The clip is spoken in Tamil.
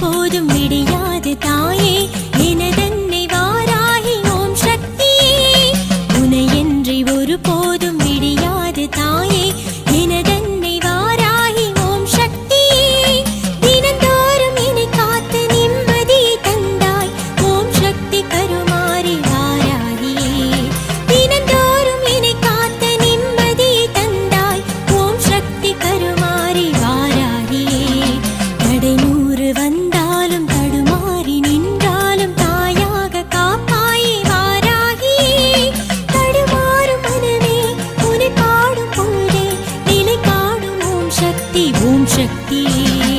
보지 சக்தி ஓம் சக்தியே